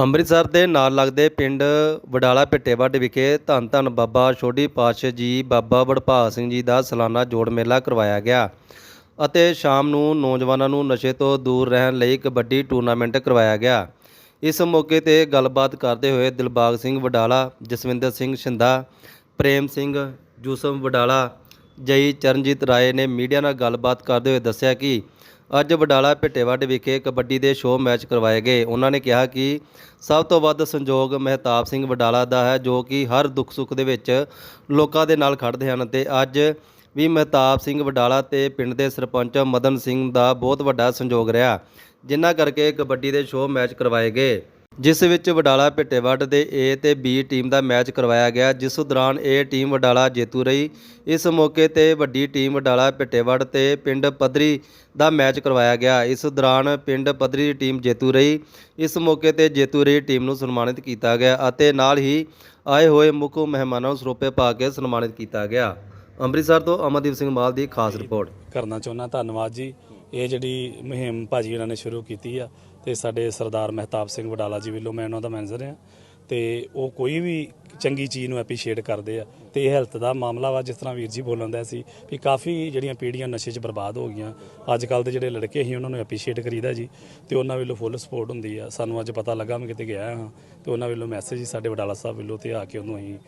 ਅੰਮ੍ਰਿਤਸਰ ਦੇ ਨਾਲ ਲੱਗਦੇ ਪਿੰਡ ਵਡਾਲਾ ਭਿੱਟੇਵੱਡ ਵਿਖੇ ਧੰਨ ਧੰਨ ਬਾਬਾ ਛੋਟੀ ਪਾਤਸ਼ਾਹ ਜੀ, ਬਾਬਾ ਵਡਭਾਗ ਸਿੰਘ ਜੀ ਦਾ ਸਾਲਾਨਾ ਜੋੜ ਮੇਲਾ ਕਰਵਾਇਆ ਗਿਆ ਅਤੇ ਸ਼ਾਮ ਨੂੰ ਨੌਜਵਾਨਾਂ ਨੂੰ ਨਸ਼ੇ ਤੋਂ ਦੂਰ ਰਹਿਣ ਲਈ ਕਬੱਡੀ ਟੂਰਨਾਮੈਂਟ ਕਰਵਾਇਆ ਗਿਆ। ਇਸ ਮੌਕੇ ਤੇ ਗੱਲਬਾਤ ਕਰਦੇ ਹੋਏ ਦਿਲਬਾਗ ਸਿੰਘ ਵਡਾਲਾ, ਜਸਵਿੰਦਰ ਸਿੰਘ ਛਿੰਦਾ ਪ੍ਰੇਮ ਸਿੰਘ ਜੂਸਫ ਵਡਾਲਾ ਜਈ ਚਰਨਜੀਤ ਰਾਏ ਨੇ ਮੀਡੀਆ ਨਾਲ ਗੱਲਬਾਤ ਕਰਦੇ ਹੋਏ ਦੱਸਿਆ ਕਿ ਅੱਜ ਵਡਾਲਾ ਭਿੱਟੇਵੱਡ ਵਿਖੇ ਕਬੱਡੀ ਦੇ ਸ਼ੋਅ ਮੈਚ ਕਰਵਾਏ ਗਏ। ਉਹਨਾਂ ਨੇ ਕਿਹਾ ਕਿ ਸਭ ਤੋਂ ਵੱਧ ਸੰਯੋਗ ਮਹਿਤਾਬ ਸਿੰਘ ਵਡਾਲਾ ਦਾ ਹੈ, ਜੋ ਕਿ ਹਰ ਦੁੱਖ ਸੁੱਖ ਦੇ ਵਿੱਚ ਲੋਕਾਂ ਦੇ ਨਾਲ ਖੜਦੇ ਹਨ ਤੇ ਅੱਜ ਵੀ ਮਹਿਤਾਬ ਸਿੰਘ ਵਡਾਲਾ ਤੇ ਪਿੰਡ ਦੇ ਸਰਪੰਚ ਮਦਨ ਸਿੰਘ ਦਾ ਬਹੁਤ ਵੱਡਾ ਸੰਯੋਗ ਰਿਹਾ, ਜਿਨ੍ਹਾਂ ਕਰਕੇ ਕਬੱਡੀ ਦੇ ਸ਼ੋਅ ਮੈਚ ਕਰਵਾਏ ਗਏ। ਜਿਸ ਵਿੱਚ ਵਡਾਲਾ ਭਿੱਟੇਵੱਡ ਦੇ A ਤੇ B ਟੀਮ ਦਾ ਮੈਚ ਕਰਵਾਇਆ ਗਿਆ ਜਿਸ ਦੌਰਾਨ A ਟੀਮ ਵਡਾਲਾ ਜੇਤੂ ਰਹੀ। ਇਸ ਮੌਕੇ ਤੇ ਵੱਡੀ ਟੀਮ ਵਡਾਲਾ ਭਿੱਟੇਵੱਡ ਤੇ ਪਿੰਡ ਪੱਧਰੀ ਦਾ ਮੈਚ ਕਰਵਾਇਆ ਗਿਆ। ਇਸ ਦੌਰਾਨ ਪਿੰਡ ਪੱਧਰੀ ਦੀ ਟੀਮ ਜੇਤੂ ਰਹੀ। ਇਸ ਮੌਕੇ ਤੇ ਜੇਤੂ ਰਹੀ ਟੀਮ ਨੂੰ ਸਨਮਾਨਿਤ ਕੀਤਾ ਗਿਆ ਅਤੇ ਨਾਲ ਹੀ ਆਏ ਹੋਏ ਮੁੱਖ ਮਹਿਮਾਨਾਂ ਨੂੰ ਸਰੋਪੇ ਪਾ ਕੇ ਸਨਮਾਨਿਤ ਕੀਤਾ ਗਿਆ। ਅੰਮ੍ਰਿਤਸਰ ਤੋਂ ਅਮਰਦੀਪ ਸਿੰਘ ਮਾਲ ਦੀ ਖਾਸ ਰਿਪੋਰਟ। ਕਰਨਾ ਚਾਹੁੰਦਾ ਧੰਨਵਾਦ ਜੀ। ਇਹ ਜਿਹੜੀ ਮੁਹਿੰਮ ਭਾਜੀ ਉਹਨਾਂ ਨੇ ਸ਼ੁਰੂ ਕੀਤੀ ਆ ਤੇ ਸਾਡੇ ਸਰਦਾਰ ਮਹਿਤਾਬ ਸਿੰਘ ਵਡਾਲਾ ਜੀ ਵੱਲੋਂ ਮੈਂ ਉਹਨਾਂ ਦਾ ਮੈਨੇਜਰ ਹਾਂ। ਤੇ ਉਹ ਕੋਈ ਵੀ ਚੰਗੀ ਚੀਜ਼ ਨੂੰ ਐਪਰੀਸ਼ੀਏਟ ਕਰਦੇ ਆ। ਤੇ ਇਹ ਹੈਲਥ ਦਾ ਮਾਮਲਾ ਵਾ, ਜਿਸ ਤਰ੍ਹਾਂ ਵੀਰ ਜੀ ਬੋਲਣ ਦਾ ਸੀ ਵੀ ਕਾਫੀ ਜਿਹੜੀਆਂ ਪੀੜ੍ਹੀਆਂ ਨਸ਼ੇ 'ਚ ਬਰਬਾਦ ਹੋ ਗਈਆਂ। ਅੱਜ ਕੱਲ ਦੇ ਜਿਹੜੇ ਲੜਕੇ ਸੀ, ਉਹਨਾਂ ਨੂੰ ਐਪਰੀਸ਼ੀਏਟ ਕਰੀਦਾ ਜੀ। ਤੇ ਉਹਨਾਂ ਵੱਲੋਂ ਫੁੱਲ ਸਪੋਰਟ ਹੁੰਦੀ ਆ। ਸਾਨੂੰ ਅੱਜ ਪਤਾ ਲੱਗਾ, ਮੈਂ ਕਿਤੇ ਗਿਆ ਹਾਂ। ਤੇ ਉਹਨਾਂ ਵੱਲੋਂ ਮੈਸੇਜ ਸਾਡੇ ਵਡਾਲਾ ਸਾਹਿਬ ਵੱਲੋਂ ਤੇ ਆ ਕੇ ਉਹਨੂੰ ਅਸੀਂ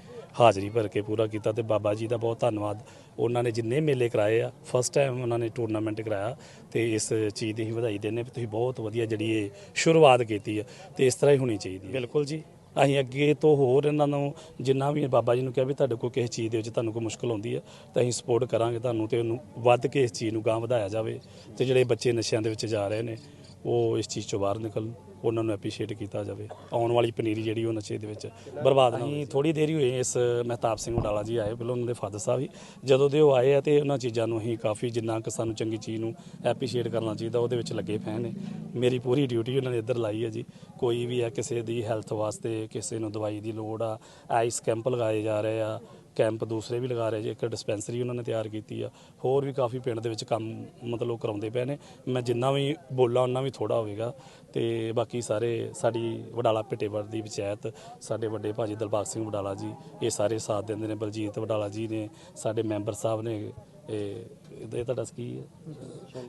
ਹਾਜ਼ਰੀ ਭਰ ਕੇ ਪੂਰਾ ਕੀਤਾ ਤੇ ਬਾਬਾ ਜੀ ਦਾ ਬਹੁਤ ਧੰਨਵਾਦ। ਉਹਨਾਂ ਨੇ ਜਿੰਨੇ ਮੇਲੇ ਕਰਾਏ ਆ ਫਸਟ ਟਾਈਮ ਉਹਨਾਂ ਨੇ ਟੂਰਨਾਮੈਂਟ ਕਰਾਇਆ ਤੇ ਇਸ ਚੀਜ਼ ਦੀ ਹੀ ਵਧਾਈ ਦਿੰਦੇ ਵੀ ਤੁਸੀਂ ਬਹੁਤ ਵਧੀਆ ਜਿਹੜੀ ਇਹ ਸ਼ੁਰੂਆਤ ਕੀਤੀ ਆ ਤੇ ਇਸ ਤਰ੍ਹਾਂ ਹੀ ਹੋਣੀ ਚਾਹੀਦੀ ਹੈ ਬਿਲਕੁਲ ਜੀ। ਅਸੀਂ ਅੱਗੇ ਤੋਂ ਹੋਰ ਇਹਨਾਂ ਨੂੰ ਜਿੰਨਾ ਵੀ ਬਾਬਾ ਜੀ ਨੂੰ ਕਿਹਾ ਵੀ ਤੁਹਾਡੇ ਕੋਲ ਕਿਸੇ ਚੀਜ਼ ਦੇ ਵਿੱਚ ਤੁਹਾਨੂੰ ਕੋਈ ਮੁਸ਼ਕਲ ਆਉਂਦੀ ਹੈ ਤਾਂ ਅਸੀਂ ਸਪੋਰਟ ਕਰਾਂਗੇ ਤੁਹਾਨੂੰ ਤੇ ਉਹਨੂੰ ਵੱਧ ਕੇ ਇਸ ਚੀਜ਼ ਨੂੰ ਗਾਂ ਵਧਾਇਆ ਜਾਵੇ ਤੇ ਜਿਹੜੇ ਬੱਚੇ ਨਸ਼ਿਆਂ ਦੇ ਵਿੱਚ ਜਾ ਰਹੇ ਨੇ ਉਹ ਇਸ ਚੀਜ਼ ਚੋਂ ਬਾਹਰ ਨਿਕਲਣ। ਉਹਨਾਂ ਨੂੰ ਐਪਰੀਸ਼ੀਏਟ ਕੀਤਾ ਜਾਵੇ, ਆਉਣ ਵਾਲੀ ਪਨੀਰੀ ਜਿਹੜੀ ਉਹ ਨਸ਼ੇ ਦੇ ਵਿੱਚ ਬਰਬਾਦ ਨਾ ਹੋਵੇ। ਥੋੜੀ ਦੇਰ ਹੀ ਹੋਈ ਇਸ, ਮਹਿਤਾਬ ਸਿੰਘ ਉਡਾਲਾ ਜੀ ਆਏ, ਪਹਿਲਾਂ ਉਹਨਾਂ ਦੇ ਫਾਦਰ ਸਾਹਿਬ ਹੀ। ਜਦੋਂ ਦੇ ਉਹ ਆਏ ਆ ਤੇ ਉਹਨਾਂ ਚੀਜ਼ਾਂ ਨੂੰ ਅਸੀਂ ਕਾਫੀ ਜਿੰਨਾ ਕਿ ਸਾਨੂੰ ਚੰਗੀ ਚੀਜ਼ ਨੂੰ ਐਪਰੀਸ਼ੀਏਟ ਕਰਨਾ ਚਾਹੀਦਾ, ਉਹਦੇ ਵਿੱਚ ਲੱਗੇ ਫੈਨ ਨੇ। ਮੇਰੀ ਪੂਰੀ ਡਿਊਟੀ ਉਹਨਾਂ ਨੇ ਇੱਧਰ ਲਾਈ ਹੈ ਜੀ। ਕੋਈ ਵੀ ਆ ਕਿਸੇ ਦੀ ਹੈਲਥ ਵਾਸਤੇ ਕਿਸੇ ਨੂੰ ਦਵਾਈ ਦੀ ਲੋੜ ਆ ਆਈਸ ਕੈਂਪ ਲਗਾਏ ਜਾ ਰਹੇ ਆ ਕੈਂਪ ਦੂਸਰੇ ਵੀ ਲਗਾ ਰਹੇ ਜੀ, ਇੱਕ ਡਿਸਪੈਂਸਰੀ ਉਹਨਾਂ ਨੇ ਤਿਆਰ ਕੀਤੀ ਆ। ਹੋਰ ਵੀ ਕਾਫੀ ਪਿੰਡ ਦੇ ਵਿੱਚ ਕੰਮ ਮਤਲਬ ਕਰਾਉਂਦੇ ਪਏ ਨੇ। ਮੈਂ ਜਿੰਨਾ ਵੀ ਬੋਲਾਂ, ਉਹਨਾਂ ਵੀ ਥੋੜਾ ਹੋਵੇਗਾ। ਤੇ ਬਾਕੀ ਸਾਰੇ ਸਾਡੀ ਵਡਾਲਾ ਭਿੱਟੇਵਰ ਦੀ ਪੰਚਾਇਤ, ਸਾਡੇ ਵੱਡੇ ਭਾਜੀ ਦਲਬਾਗ ਸਿੰਘ ਵਡਾਲਾ ਜੀ, ਇਹ ਸਾਰੇ ਸਾਥ ਦਿੰਦੇ ਨੇ। ਬਲਜੀਤ ਵਡਾਲਾ ਜੀ ਨੇ, ਸਾਡੇ ਮੈਂਬਰ ਸਾਹਿਬ ਨੇ ਇਹ ਇਹ ਤੁਹਾਡਾ ਕੀ ਹੈ?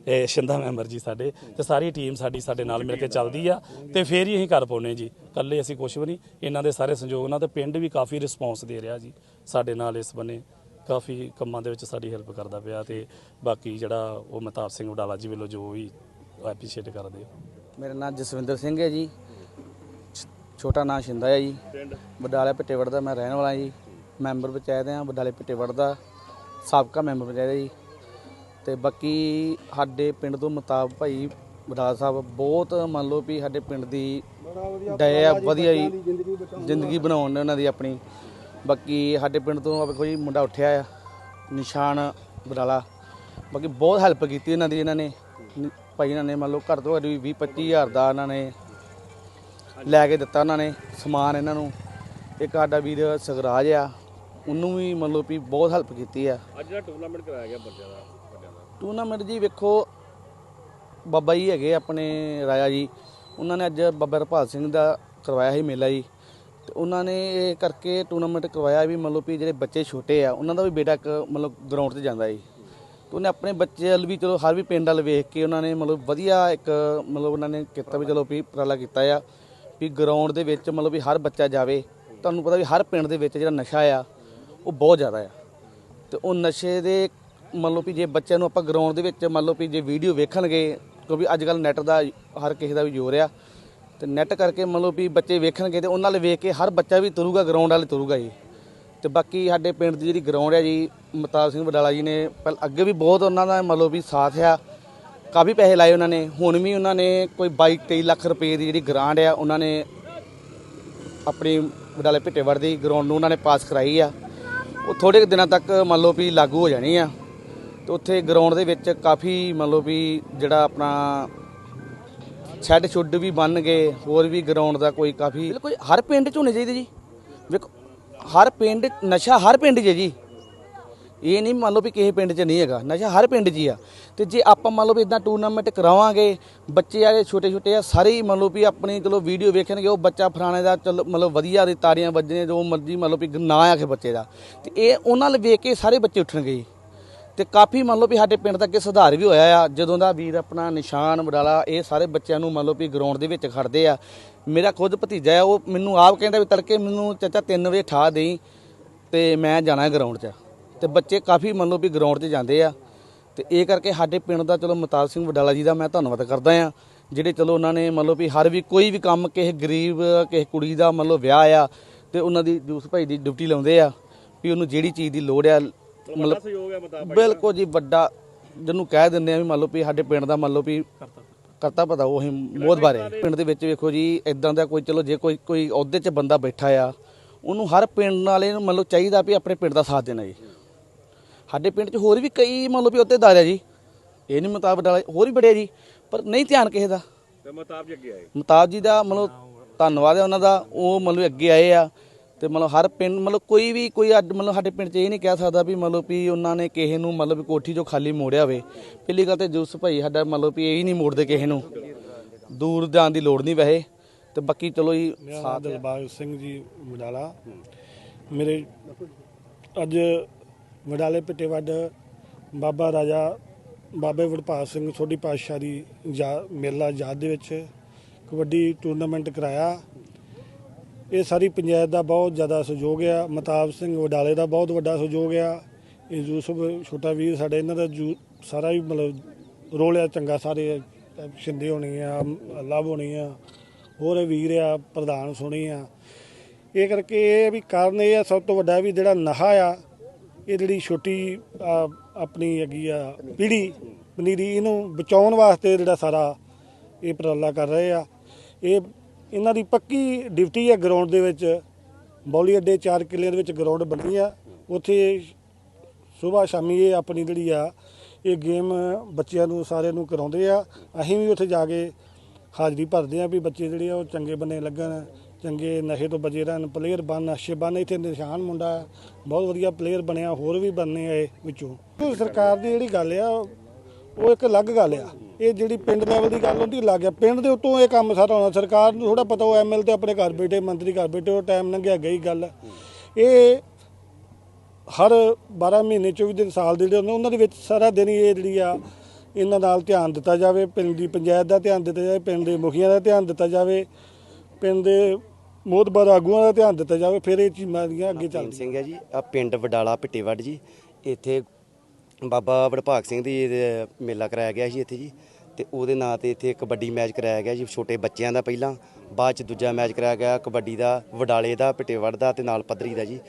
ਇਹ ਸ਼ਿੰਦਾ ਮੈਂਬਰ ਜੀ ਸਾਡੇ। ਤੇ ਸਾਰੀ ਟੀਮ ਸਾਡੀ ਸਾਡੇ ਨਾਲ ਮਿਲ ਕੇ ਚੱਲਦੀ ਆ। ਤੇ ਫੇਰ ਹੀ ਅਸੀਂ ਕਰ ਪਾਉਨੇ ਜੀ। ਇਕੱਲੇ ਅਸੀਂ ਕੁਝ ਵੀ ਨਹੀਂ। ਇਹਨਾਂ ਦੇ ਸਾਰੇ ਸੰਯੋਗ ਨਾਲ ਤੇ ਪਿੰਡ ਵੀ ਕਾਫੀ ਰਿਸਪੌਂਸ ਦੇ ਰਿਹਾ ਜੀ। ਸਾਡੇ ਨਾਲ ਇਸ ਬੰਨੇ ਕਾਫੀ ਕੰਮਾਂ ਦੇ ਵਿੱਚ ਸਾਡੀ ਹੈਲਪ ਕਰਦਾ ਪਿਆ ਤੇ ਬਾਕੀ ਜਿਹੜਾ ਉਹ ਮਹਤਾਬ ਸਿੰਘ ਵਡਾਲਾ ਜੀ ਵੱਲੋਂ ਜੋ ਵੀ ਐਪਰੀਸ਼ੀਏਟ ਕਰਦੇ ਆ। ਮੇਰਾ ਨਾਮ ਜਸਵਿੰਦਰ ਸਿੰਘ ਹੈ ਜੀ। ਛ- ਛੋਟਾ ਨਾਂ ਸ਼ਿੰਦਾ ਹੈ ਜੀ। ਬਡਾਲੇ ਭਿੱਟੇਵੜ ਦਾ ਮੈਂ ਰਹਿਣ ਵਾਲਾ ਜੀ। ਮੈਂਬਰ ਪੰਚਾਇਤ ਹਾਂ ਬਡਾਲੇ ਭਿੱਟੇਵੜ ਦਾ ਸਾਬਕਾ ਮੈਂਬਰ ਪੰਚਾਇਤ ਜੀ। ਤੇ ਬਾਕੀ ਸਾਡੇ ਪਿੰਡ ਤੋਂ ਮੁਤਾਬ ਭਾਈ ਬਡਾਲਾ ਸਾਹਿਬ, ਬਹੁਤ ਮੰਨ ਲਓ ਵੀ ਸਾਡੇ ਪਿੰਡ ਦੀ ਡਏ ਆ ਵਧੀਆ ਜੀ, ਜ਼ਿੰਦਗੀ ਬਣਾਉਣ ਨੇ ਉਹਨਾਂ ਦੀ ਆਪਣੀ। ਬਾਕੀ ਸਾਡੇ ਪਿੰਡ ਤੋਂ ਆ ਵੇਖੋ ਜੀ, ਮੁੰਡਾ ਉੱਠਿਆ ਆ, ਨਿਸ਼ਾਨ ਬਰਾਲਾ ਬਾਕੀ ਬਹੁਤ ਹੈਲਪ ਕੀਤੀ ਇਹਨਾਂ ਦੀ, ਇਹਨਾਂ ਨੇ। ਭਾਈ ਇਹਨਾਂ ਨੇ ਮੰਨ ਲਓ ਘਰ ਤੋਂ ਘੱਟ ਵੀ 20 25000 ਦਾ ਇਹਨਾਂ ਨੇ ਲੈ ਕੇ ਦਿੱਤਾ ਉਹਨਾਂ ਨੇ ਸਮਾਨ ਇਹਨਾਂ ਨੂੰ। ਇੱਕ ਸਾਡਾ ਵੀਰ ਸਗਰਾਜ ਆ ਉਹਨੂੰ ਵੀ ਮੰਨ ਲਓ ਵੀ ਬਹੁਤ ਹੈਲਪ ਕੀਤੀ ਆ। ਅੱਜ ਜਿਹੜਾ ਟੂਰਨਾਮੈਂਟ ਕਰਾਇਆ ਗਿਆ ਬੱਚਿਆਂ ਦਾ ਵੱਡਿਆਂ ਦਾ। ਟੂਰਨਾਮੈਂਟ ਜੀ ਵੇਖੋ ਬਾਬਾ ਜੀ ਹੈਗੇ ਆਪਣੇ ਰਾਜਾ ਜੀ। ਉਹਨਾਂ ਨੇ ਅੱਜ ਬਾਬਾ ਰਪਾਲ ਸਿੰਘ ਦਾ ਕਰਵਾਇਆ ਸੀ ਮੇਲਾ ਜੀ। ਤੇ ਉਹਨਾਂ ਨੇ ਇਹ ਕਰਕੇ ਟੂਰਨਾਮੈਂਟ ਕਰਵਾਇਆ ਵੀ ਮਤਲਬ ਵੀ ਜਿਹੜੇ ਬੱਚੇ ਛੋਟੇ ਆ ਉਹਨਾਂ ਦਾ ਵੀ ਬੇਟਾ ਇੱਕ ਮਤਲਬ ਗਰਾਊਂਡ ਤੇ ਜਾਂਦਾ ਜੀ। ਤੇ ਉਹਨੇ ਆਪਣੇ ਬੱਚੇ ਵੱਲ ਵੀ ਚਲੋ ਹਰ ਵੀ ਪਿੰਡ ਵੱਲ ਵੇਖ ਕੇ ਉਹਨਾਂ ਨੇ ਮਤਲਬ ਵਧੀਆ ਇੱਕ ਮਤਲਬ ਉਹਨਾਂ ਨੇ ਕੀਤਾ ਵੀ ਚਲੋ ਵੀ ਉਪਰਾਲਾ ਕੀਤਾ ਆ। ਵੀ ਗਰਾਊਂਡ ਦੇ ਵਿੱਚ ਮਤਲਬ ਵੀ ਹਰ ਬੱਚਾ ਜਾਵੇ। ਤੁਹਾਨੂੰ ਪਤਾ ਵੀ ਹਰ ਪਿੰਡ ਦੇ ਵਿੱਚ ਜਿਹੜਾ ਨਸ਼ਾ ਆ ਉਹ ਬਹੁਤ ਜ਼ਿਆਦਾ ਆ। ਤੇ ਉਹ ਨਸ਼ੇ ਦੇ, ਮੰਨ ਲਓ ਵੀ ਜੇ ਬੱਚਿਆਂ ਨੂੰ ਆਪਾਂ ਗਰਾਊਂਡ ਦੇ ਵਿੱਚ ਮੰਨ ਲਓ ਵੀ ਜੇ ਵੀਡੀਓ ਵੇਖਣਗੇ, ਕਿਉਂਕਿ ਅੱਜ ਕੱਲ ਨੈਟ ਦਾ ਹਰ ਕਿਸੇ ਦਾ ਵੀ ਜ਼ੋਰ ਆ। ਤੇ ਨੈਟ ਕਰਕੇ ਮੰਨ ਲਓ ਵੀ ਬੱਚੇ ਵੇਖਣਗੇ ਤੇ ਉਹਨਾਂ ਨਾਲ ਵੇਖ ਕੇ ਹਰ ਬੱਚਾ ਵੀ ਤੁਰੂਗਾ ਗਰਾਊਂਡ ਵਾਲੇ ਤੁਰੂਗਾ ਜੀ। ਤੇ ਬਾਕੀ ਸਾਡੇ ਪਿੰਡ ਦੀ ਜਿਹੜੀ ਗਰਾਊਂਡ ਹੈ ਜੀ ਮਤਾਬ ਸਿੰਘ ਵਡਾਲਾ ਜੀ ਨੇ ਪਹਿਲ ਅੱਗੇ ਵੀ ਬਹੁਤ ਉਹਨਾਂ ਦਾ ਮੰਨ ਲਓ ਵੀ ਸਾਥ ਆ। ਕਾਫੀ ਪੈਸੇ ਲਾਏ ਉਹਨਾਂ ਨੇ, ਹੁਣ ਵੀ ਉਹਨਾਂ ਨੇ ਕੋਈ 22 23 ਲੱਖ ਰੁਪਏ ਦੀ ਜਿਹੜੀ ਗ੍ਰਾਂਟ ਆ, ਉਹਨਾਂ ਨੇ ਆਪਣੀ ਵਡਾਲੇ ਭਿੱਟੇਵੜ ਦੀ ਗਰਾਊਂਡ ਨੂੰ ਉਹਨਾਂ ਨੇ ਪਾਸ ਕਰਾਈ ਆ। ਉਹ ਥੋੜੇ ਕੁ ਦਿਨਾਂ ਤੱਕ ਮੰਨ ਲਓ ਵੀ ਲਾਗੂ ਹੋ ਜਾਣੀ ਆ। ਤੇ ਉੱਥੇ ਗਰਾਊਂਡ ਦੇ ਵਿੱਚ ਕਾਫੀ ਮੰਨ ਲਓ ਵੀ ਜਿਹੜਾ ਆਪਣਾ ਛੱਡ ਸ਼ੁੱਡ ਵੀ ਬਣ ਗਏ, ਹੋਰ ਵੀ ਗਰਾਊਂਡ ਦਾ ਕੋਈ ਕਾਫੀ ਕੋਈ ਹਰ ਪਿੰਡ 'ਚ ਹੋਣੇ ਚਾਹੀਦੇ ਜੀ। ਵੇਖੋ, ਹਰ ਪਿੰਡ, ਨਸ਼ਾ ਹਰ ਪਿੰਡ 'ਚ ਹੈ ਜੀ। ਇਹ ਨਹੀਂ ਮੰਨ ਲਓ ਵੀ ਕਿਸੇ ਪਿੰਡ 'ਚ ਨਹੀਂ ਹੈਗਾ, ਨਸ਼ਾ ਹਰ ਪਿੰਡ 'ਚ ਹੀ ਆ। ਤੇ ਜੇ ਆਪਾਂ ਮੰਨ ਲਓ ਵੀ ਇਦਾਂ ਟੂਰਨਾਮੈਂਟ ਕਰਾਵਾਂਗੇ, ਬੱਚੇ ਆ ਛੋਟੇ ਛੋਟੇ ਆ, ਸਾਰੇ ਹੀ ਮੰਨ ਲਓ ਵੀ ਆਪਣੀ ਚਲੋ ਵੀਡੀਓ ਵੇਖਣਗੇ, ਉਹ ਬੱਚਾ ਫਰਾਣੇ ਦਾ ਚਲੋ ਮਤਲਬ ਵਧੀਆ ਦੀ ਤਾੜੀਆਂ ਵੱਜਣੀਆਂ, ਜੋ ਮਰਜ਼ੀ ਮੰਨ ਲਓ ਵੀ ਨਾਂ ਆ ਕੇ ਬੱਚੇ ਦਾ। ਤੇ ਇਹ ਉਹਨਾਂ ਨਾਲ ਵੇਖ ਕੇ ਸਾਰੇ ਬੱਚੇ ਉੱਠਣਗੇ। ਜੀ ਤੇ ਕਾਫੀ ਮੰਨ ਲਓ ਵੀ ਸਾਡੇ ਪਿੰਡ ਦਾ ਅੱਗੇ ਸੁਧਾਰ ਵੀ ਹੋਇਆ ਆ। ਜਦੋਂ ਦਾ ਵੀਰ ਆਪਣਾ ਨਿਸ਼ਾਨ, ਵਡਾਲਾ, ਇਹ ਸਾਰੇ ਬੱਚਿਆਂ ਨੂੰ ਮੰਨ ਲਓ ਵੀ ਗਰਾਊਂਡ ਦੇ ਵਿੱਚ ਖੜਦੇ ਆ। ਮੇਰਾ ਖੁਦ ਭਤੀਜਾ ਆ, ਉਹ ਮੈਨੂੰ ਆਪ ਕਹਿੰਦਾ ਵੀ ਤੜਕੇ ਮੈਨੂੰ ਚਾਚਾ 3 ਵਜੇ ਠਾ ਦੇਈ ਤੇ ਮੈਂ ਜਾਣਾ ਗਰਾਊਂਡ 'ਚ। ਤੇ ਬੱਚੇ ਕਾਫੀ ਮੰਨ ਲਓ ਵੀ ਗਰਾਊਂਡ 'ਚ ਜਾਂਦੇ ਆ। ਤੇ ਇਹ ਕਰਕੇ ਸਾਡੇ ਪਿੰਡ ਦਾ ਚਲੋ ਮਤਾਬ ਸਿੰਘ ਵਡਾਲਾ ਜੀ ਦਾ ਮੈਂ ਧੰਨਵਾਦ ਕਰਦਾ ਆ ਜਿਹੜੇ ਚਲੋ ਉਹਨਾਂ ਨੇ ਮੰਨ ਲਓ ਵੀ ਹਰ ਵੀ ਕੋਈ ਵੀ ਕੰਮ ਕਿਸੇ ਗਰੀਬ ਕਿਸੇ ਕੁੜੀ ਦਾ ਮੰਨ ਲਓ ਵਿਆਹ ਆ ਤੇ ਉਹਨਾਂ ਦੀ ਜੂਸ ਭਾਈ ਦੀ ਡਿਊਟੀ ਲਾਉਂਦੇ ਆ ਵੀ ਉਹਨੂੰ ਜਿਹੜੀ ਚੀਜ਼ ਦੀ ਲੋੜ ਆ ਮਤਲਬ ਹੈ ਬਿਲਕੁਲ ਜੀ ਵੱਡਾ ਜਿਹਨੂੰ ਕਹਿ ਦਿੰਦੇ ਆ ਵੀ ਮੰਨ ਲਓ ਵੀ ਸਾਡੇ ਪਿੰਡ ਦਾ ਮੰਨ ਲਓ ਵੀ ਕਰਤਾ ਪਤਾ। ਉਹ ਮੋਦ ਬਾਰੇ। ਪਿੰਡ ਦੇ ਵਿੱਚ ਵੇਖੋ ਜੀ ਇਦਾਂ ਦਾ ਕੋਈ ਚਲੋ ਜੇ ਕੋਈ ਕੋਈ ਅਹੁਦੇ 'ਚ ਬੰਦਾ ਬੈਠਾ ਆ ਉਹਨੂੰ ਹਰ ਪਿੰਡ ਵਾਲੇ ਨੂੰ ਮੰਨ ਲਓ ਚਾਹੀਦਾ ਵੀ ਆਪਣੇ ਪਿੰਡ ਦਾ ਸਾਥ ਦੇਣਾ ਜੀ। ਸਾਡੇ ਪਿੰਡ 'ਚ ਹੋਰ ਵੀ ਕਈ ਮੰਨ ਲਓ ਵੀ ਅਹੁਦੇਦਾਰ ਆ ਜੀ। ਇਹ ਨਹੀਂ ਮੁਤਾਬਕ ਵਾਲੇ ਹੋਰ ਵੀ ਬੜੇ ਜੀ। ਪਰ ਨਹੀਂ ਧਿਆਨ ਕਿਸੇ ਦਾ। ਤੇ ਮੁਤਾਬਕ ਅੱਗੇ ਆਏ। ਮੁਤਾਬ ਜੀ ਦਾ ਮਤਲਬ ਧੰਨਵਾਦ ਹੈ ਉਹਨਾਂ ਦਾ। ਉਹ ਮਤਲਬ ਅੱਗੇ ਆਏ ਆ। ਤੇ ਮਤਲਬ ਹਰ ਪਿੰਡ ਮਤਲਬ ਕੋਈ ਵੀ ਕੋਈ ਅੱਜ ਮਤਲਬ ਸਾਡੇ ਪਿੰਡ 'ਚ ਇਹ ਨਹੀਂ ਕਹਿ ਸਕਦਾ ਵੀ ਮਤਲਬ ਵੀ ਉਹਨਾਂ ਨੇ ਕਿਸੇ ਨੂੰ ਮਤਲਬ ਵੀ ਕੋਠੀ ਜੋ ਖਾਲੀ ਮੋੜਿਆ ਹੋਵੇ ਪਹਿਲੀ ਗੱਲ ਤੇ ਜੂਸ ਭਾਈ ਸਾਡਾ ਮਤਲਬ ਵੀ ਇਹ ਹੀ ਨਹੀਂ ਮੋੜਦੇ ਕਿਸੇ ਨੂੰ। ਦੂਰ ਜਾਣ ਦੀ ਲੋੜ ਨਹੀਂ ਵੈਸੇ। ਤੇ ਬਾਕੀ ਚਲੋ ਜੀ ਮੇਰਾ ਨਾਮ ਦਿਲਬਾਗ ਸਿੰਘ ਜੀ ਵਡਾਲਾ ਮੇਰੇ ਅੱਜ ਵਡਾਲੇ ਪਿੱਟੇ ਵੱਡ ਬਾਬਾ ਰਾਜਾ ਬਾਬੇ ਵਡਭਾਗ ਸਿੰਘ ਸੋਢੀ ਪਾਤਸ਼ਾਹ ਦੀ ਯਾ- ਮੇਲਾ ਯਾਦ ਦੇ ਵਿੱਚ ਕਬੱਡੀ ਟੂਰਨਾਮੈਂਟ ਕਰਾਇਆ। ਇਹ ਸਾਰੀ ਪੰਚਾਇਤ ਦਾ ਬਹੁਤ ਜ਼ਿਆਦਾ ਸਹਿਯੋਗ ਆ। ਮਤਾਬ ਸਿੰਘ ਵਡਾਲੇ ਦਾ ਬਹੁਤ ਵੱਡਾ ਸਹਿਯੋਗ ਆ। ਇਹ ਯੂਸਫ ਛੋਟਾ ਵੀਰ ਸਾਡੇ ਇਹਨਾਂ ਦਾ ਜੂ- ਸਾਰਾ ਹੀ ਮਤਲਬ ਰੋਲ ਆ, ਚੰਗਾ ਸਾਰੇ ਸ਼ਿੰਦੇ ਹੋਣੀ ਆ, ਲਾਭ ਹੋਣੀ ਆ, ਹੋਰ ਵੀਰ ਆ, ਪ੍ਰਧਾਨ ਸੁਣੀ ਆ। ਇਹ ਕਰਕੇ ਇਹ ਵੀ ਕਾਰਨ ਇਹ ਆ, ਸਭ ਤੋਂ ਵੱਡਾ ਵੀ ਜਿਹੜਾ ਨਹਾ ਆ ਇਹ ਜਿਹੜੀ ਛੋਟੀ ਆਪਣੀ ਹੈਗੀ ਆ ਪੀੜੀ, ਪਨੀਰੀ, ਇਹਨੂੰ ਬਚਾਉਣ ਵਾਸਤੇ ਜਿਹੜਾ ਸਾਰਾ ਇਹ ਉਪਰਾਲਾ ਕਰ ਰਹੇ ਆ। ਇਹ ਇਹਨਾਂ ਦੀ ਪੱਕੀ ਡਿਊਟੀ ਹੈ ਗਰਾਊਂਡ ਦੇ ਵਿੱਚ। ਬੌਲੀ ਅੱਡੇ 4 ਕਿੱਲਿਆਂ ਦੇ ਵਿੱਚ ਗਰਾਊਂਡ ਬਣੀ ਆ। ਉੱਥੇ ਸਵੇਰ ਸ਼ਾਮੀ ਇਹ ਆਪਣੀ ਜਿਹੜੀ ਆ, ਇਹ ਗੇਮ ਬੱਚਿਆਂ ਨੂੰ, ਸਾਰਿਆਂ ਨੂੰ ਕਰਾਉਂਦੇ ਆ। ਅਸੀਂ ਵੀ ਉੱਥੇ ਜਾ ਕੇ ਹਾਜ਼ਰੀ ਭਰਦੇ ਆ ਵੀ ਬੱਚੇ ਜਿਹੜੇ ਆ ਉਹ ਚੰਗੇ ਬੰਨੇ ਲੱਗਣ। ਚੰਗੇ ਨਸ਼ੇ ਤੋਂ ਬਚੇ ਰਹਿਣ ਪਲੇਅਰ ਬਣ ਨਸ਼ੇ ਬਣ ਇੱਥੇ ਨਿਸ਼ਾਨ ਮੁੰਡਾ ਹੈ, ਬਹੁਤ ਵਧੀਆ ਪਲੇਅਰ ਬਣਿਆ ਹੋਰ ਵੀ ਬਣਨੇ ਆਏ ਵਿੱਚੋਂ। ਸਰਕਾਰ ਦੀ ਜਿਹੜੀ ਗੱਲ ਆ ਉਹ ਇੱਕ ਅਲੱਗ ਗੱਲ ਆ। ਇਹ ਜਿਹੜੀ ਪਿੰਡ ਲੈਵਲ ਦੀ ਗੱਲ ਹੁੰਦੀ ਲੱਗ ਗਿਆ ਪਿੰਡ ਦੇ ਉੱਤੋਂ ਇਹ ਕੰਮ ਸਾਰਾ ਹੋਣਾ। ਸਰਕਾਰ ਨੂੰ ਥੋੜਾ ਪਤਾ ਉਹ ਐਮਐਲ ਤੇ ਆਪਣੇ ਘਰ ਬੈਠੇ ਮੰਤਰੀ ਘਰ ਬੈਠੇ ਉਹ ਟਾਈਮ ਲੰਘਿਆ ਗਈ ਗੱਲ। ਇਹ ਹਰ 12 ਮਹੀਨੇ 24 ਦਿਨ ਸਾਲ ਦੇ ਜਿਹੜੇ ਹੁੰਦੇ ਉਹਨਾਂ ਦੇ ਵਿੱਚ ਸਾਰਾ ਦਿਨ ਹੀ ਇਹ ਜਿਹੜੀ ਆ ਇਹਨਾਂ ਨਾਲ ਧਿਆਨ ਦਿੱਤਾ ਜਾਵੇ। ਪਿੰਡ ਦੀ ਪੰਚਾਇਤ ਦਾ ਧਿਆਨ ਦਿੱਤਾ ਜਾਵੇ ਪਿੰਡ ਦੇ ਮੁਖੀਆਂ ਦਾ ਧਿਆਨ ਦਿੱਤਾ ਜਾਵੇ। ਪਿੰਡ ਦੇ ਮੋਹਤਬਰ ਆਗੂਆਂ ਦਾ ਧਿਆਨ ਦਿੱਤਾ ਜਾਵੇ ਫਿਰ ਇਹ ਚੀਜ਼ਾਂ ਦੀਆਂ ਅੱਗੇ ਚੱਲਦੀਆਂ। ਸਿੰਘ ਹੈ ਜੀ ਆ ਪਿੰਡ ਵਡਾਲਾ ਪਿੱਟੇਵੱਡ ਜੀ ਇੱਥੇ ਬਾਬਾ ਵਡਭਾਗ ਸਿੰਘ ਦੀ ਇਹ ਮੇਲਾ ਕਰਾਇਆ ਗਿਆ ਸੀ ਇੱਥੇ ਜੀ ਤੇ ਉਹਦੇ ਨਾਂ ਤੇ ਇੱਥੇ ਕਬੱਡੀ ਮੈਚ ਕਰਾਇਆ ਗਿਆ ਜੀ ਛੋਟੇ ਬੱਚਿਆਂ ਦਾ ਪਹਿਲਾਂ ਬਾਅਦ ਚ ਦੂਜਾ ਮੈਚ ਕਰਾਇਆ ਗਿਆ ਕਬੱਡੀ ਦਾ ਵਡਾਲੇ ਦਾ ਪਿੱਟੇਵੱਡ ਦਾ ਤੇ ਨਾਲ ਪੱਧਰੀ ਦਾ ਜੀ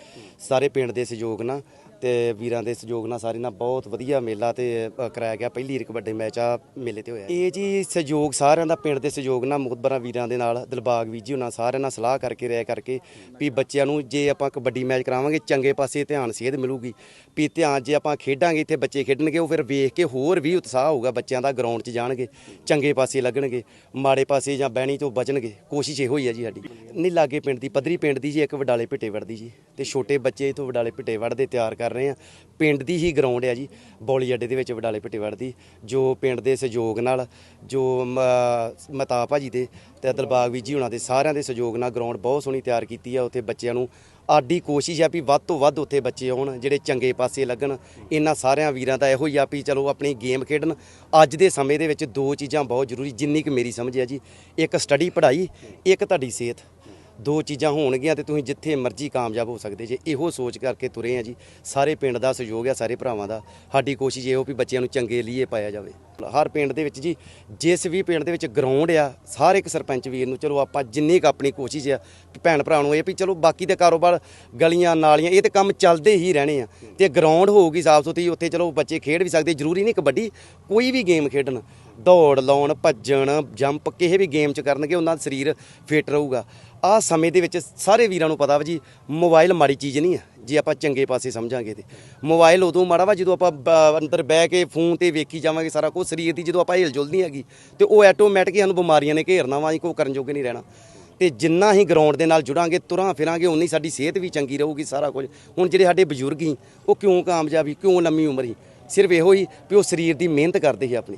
ਸਾਰੇ ਪਿੰਡ ਦੇ ਸਹਿਯੋਗ ਨਾਲ। ਤੇ ਵੀਰਾਂ ਦੇ ਸਹਿਯੋਗ ਨਾਲ ਸਾਰੇ ਨਾਲ ਬਹੁਤ ਵਧੀਆ ਮੇਲਾ ਤੇ ਅ, ਕਰਾਇਆ ਗਿਆ। ਪਹਿਲੀ ਰ ਕਬੱਡੀ ਮੈਚ ਆ ਮੇਲੇ ਤੇ ਹੋਇਆ। ਇਹ ਜੀ ਸਹਿਯੋਗ ਸਾਰਿਆਂ ਦਾ ਪਿੰਡ ਦੇ ਸਹਿਯੋਗ ਨਾਲ ਮੁਖਬਰਾਂ ਵੀਰਾਂ ਦੇ ਨਾਲ ਦਿਲਬਾਗ ਵੀਰ ਜੀ ਉਹਨਾਂ ਸਾਰਿਆਂ ਨਾਲ ਸਲਾਹ ਕਰਕੇ ਰਹਿ ਕਰਕੇ ਵੀ ਬੱਚਿਆਂ ਨੂੰ ਜੇ ਆਪਾਂ ਕਬੱਡੀ ਮੈਚ ਕਰਾਵਾਂਗੇ ਚੰਗੇ ਪਾਸੇ ਧਿਆਨ ਸੇਧ ਮਿਲੂਗੀ। ਵੀ ਧਿਆਨ ਜੇ ਆਪਾਂ ਖੇਡਾਂਗੇ ਇੱਥੇ ਬੱਚੇ ਖੇਡਣਗੇ ਉਹ ਫਿਰ ਵੇਖ ਕੇ ਹੋਰ ਵੀ ਉਤਸ਼ਾਹ ਹੋਊਗਾ ਬੱਚਿਆਂ ਦਾ ਗਰਾਊਂਡ 'ਚ ਜਾਣਗੇ ਚੰਗੇ ਪਾਸੇ ਲੱਗਣਗੇ ਮਾੜੇ ਪਾਸੇ ਜਾਂ ਬਹਿਣੀ ਤੋਂ ਬਚਣਗੇ ਕੋਸ਼ਿਸ਼ ਇਹੋ ਹੀ ਹੈ ਜੀ ਸਾਡੀ। ਨਹੀਂ ਲਾਗੇ ਪਿੰਡ ਦੀ ਪੱਧਰੀ ਪਿੰਡ ਦੀ ਜੀ ਇੱਕ ਵਡਾਲੇ ਭਿੱਟੇ ਵੜਦੀ ਜੀ ਤੇ ਛੋਟੇ ਬੱਚੇ ਇਥੋਂ ਵਡਾਲੇ ਭਿੱਟੇ ਵੜਦੇ ਤਿਆਰ ਕਰ ਰਹੇ ਆ ਪਿੰਡ ਦੀ ਹੀ ਗਰਾਊਂਡ ਆ ਜੀ, ਬੌਲੀ ਅੱਡੇ ਦੇ ਵਿੱਚ ਵਡਾਲੇ ਭਿੱਟੇ ਦੀ ਜੋ ਪਿੰਡ ਦੇ ਸਹਿਯੋਗ ਨਾਲ, ਜੋ ਮ- ਮਤਾ ਭਾਜੀ ਦੇ, ਤੇ ਦਿਲਬਾਗ ਵੀ ਜੀ ਉਹਨਾਂ ਦੇ ਸਾਰਿਆਂ ਦੇ ਸਹਿਯੋਗ ਨਾਲ ਗਰਾਊਂਡ ਬਹੁਤ ਸੋਹਣੀ ਤਿਆਰ ਕੀਤੀ ਆ। ਉੱਥੇ ਬੱਚਿਆਂ ਨੂੰ ਆਡੀ ਕੋਸ਼ਿਸ਼ ਆ ਵੀ ਵੱਧ ਤੋਂ ਵੱਧ ਉੱਥੇ ਬੱਚੇ ਆਉਣ, ਜਿਹੜੇ ਚੰਗੇ ਪਾਸੇ ਲੱਗਣ। ਇਹਨਾਂ ਸਾਰਿਆਂ ਵੀਰਾਂ ਦਾ ਇਹੋ ਹੀ ਆ ਵੀ ਚਲੋ ਆਪਣੀ ਗੇਮ ਖੇਡਣ। ਅੱਜ ਦੇ ਸਮੇਂ ਦੇ ਵਿੱਚ ਦੋ ਚੀਜ਼ਾਂ ਬਹੁਤ ਜ਼ਰੂਰੀ, ਜਿੰਨੀ ਕਿ ਮੇਰੀ ਸਮਝ ਆ ਜੀ। ਇੱਕ ਸਟੱਡੀ ਪੜ੍ਹਾਈ, ਇੱਕ ਤੁਹਾਡੀ ਸਿਹਤ। ਦੋ ਚੀਜ਼ਾਂ ਹੋਣਗੀਆਂ ਤੇ ਤੁਸੀਂ ਜਿੱਥੇ ਮਰਜ਼ੀ ਕਾਮਯਾਬ ਹੋ ਸਕਦੇ ਜੇ ਇਹੋ ਸੋਚ ਕਰਕੇ ਤੁਰੇ ਆ ਜੀ। ਸਾਰੇ ਪਿੰਡ ਦਾ ਸਹਿਯੋਗ ਆ, ਸਾਰੇ ਭਰਾਵਾਂ ਦਾ। ਸਾਡੀ ਕੋਸ਼ਿਸ਼ ਇਹੋ ਵੀ ਬੱਚਿਆਂ ਨੂੰ ਚੰਗੇ ਲੀਏ ਪਾਇਆ ਜਾਵੇ। ਹਰ ਪਿੰਡ ਦੇ ਵਿੱਚ ਜੀ, ਜਿਸ ਵੀ ਪਿੰਡ ਦੇ ਵਿੱਚ ਗਰਾਊਂਡ ਆ ਸਾਰੇ ਇੱਕ ਸਰਪੰਚ ਵੀਰ ਨੂੰ ਚਲੋ ਆਪਾਂ ਜਿੰਨੀ ਕੁ ਆਪਣੀ ਕੋਸ਼ਿਸ਼ ਆ ਕਿ ਭੈਣ ਭਰਾ ਨੂੰ ਇਹ ਵੀ ਚਲੋ ਬਾਕੀ ਦੇ ਕਾਰੋਬਾਰ ਗਲੀਆਂ, ਨਾਲੀਆਂ, ਇਹ ਤੇ ਕੰਮ ਚੱਲਦੇ ਹੀ ਰਹਿਣੇ ਆ। ਤੇ ਗਰਾਊਂਡ ਹੋਊਗੀ ਸਾਫ਼ ਸੁਥਰੀ ਉੱਥੇ ਚਲੋ ਬੱਚੇ ਖੇਡ ਵੀ ਸਕਦੇ, ਜ਼ਰੂਰੀ ਨਹੀਂ ਕਬੱਡੀ, ਕੋਈ ਵੀ ਗੇਮ ਖੇਡਣ। ਦੌੜ ਲਾਉਣ, ਭੱਜਣ ਜੰਪ ਕਿਸੇ ਵੀ ਗੇਮ 'ਚ ਕਰਨਗੇ, ਉਹਨਾਂ ਦਾ ਸਰੀਰ ਫਿੱਟ ਰਹੂਗਾ। ਆਹ ਸਮੇਂ ਦੇ ਵਿੱਚ ਸਾਰੇ ਵੀਰਾਂ ਨੂੰ ਪਤਾ ਵਾ ਜੀ ਮੋਬਾਈਲ ਮਾੜੀ ਚੀਜ਼ ਨਹੀਂ ਆ, ਜੇ ਆਪਾਂ ਚੰਗੇ ਪਾਸੇ ਸਮਝਾਂਗੇ ਤੇ। ਮੋਬਾਈਲ ਉਦੋਂ ਮਾੜਾ ਵਾ ਜਦੋਂ ਆਪਾਂ ਬ- ਅੰਦਰ ਬਹਿ ਕੇ ਫੋਨ ਤੇ ਵੇਖੀ ਜਾਵਾਂਗੇ ਸਾਰਾ ਕੁਝ ਸਰੀਰ ਦੀ ਜਦੋਂ ਆਪਾਂ ਹਿਲ ਜੁਲ ਨਹੀਂ ਹੈਗੀ, ਤੇ ਉਹ ਆਟੋਮੈਟਿਕ ਸਾਨੂੰ ਬਿਮਾਰੀਆਂ ਨੇ ਘੇਰਨਾ ਵਾ, ਅਸੀਂ ਕੋਈ ਕਰਨ ਜੋਗੇ ਨਹੀਂ ਰਹਿਣਾ। ਤੇ ਜਿੰਨਾ ਹੀ ਗਰਾਊਂਡ ਦੇ ਨਾਲ ਜੁੜਾਂਗੇ, ਤੁਰਾਂ ਫਿਰਾਂਗੇ ਉਨੀ ਸਾਡੀ ਸਿਹਤ ਵੀ ਚੰਗੀ ਰਹੂਗੀ ਸਾਰਾ ਕੁਝ। ਹੁਣ ਜਿਹੜੇ ਸਾਡੇ ਬਜ਼ੁਰਗ ਹੀ ਉਹ ਕਿਉਂ ਕਾਮਯਾਬ ਸੀ, ਕਿਉਂ ਲੰਮੀ ਉਮਰ ਸੀ? ਸਿਰਫ ਇਹੋ ਹੀ ਵੀ ਉਹ ਸਰੀਰ ਦੀ ਮਿਹਨਤ ਕਰਦੇ ਸੀ ਆਪਣੀ।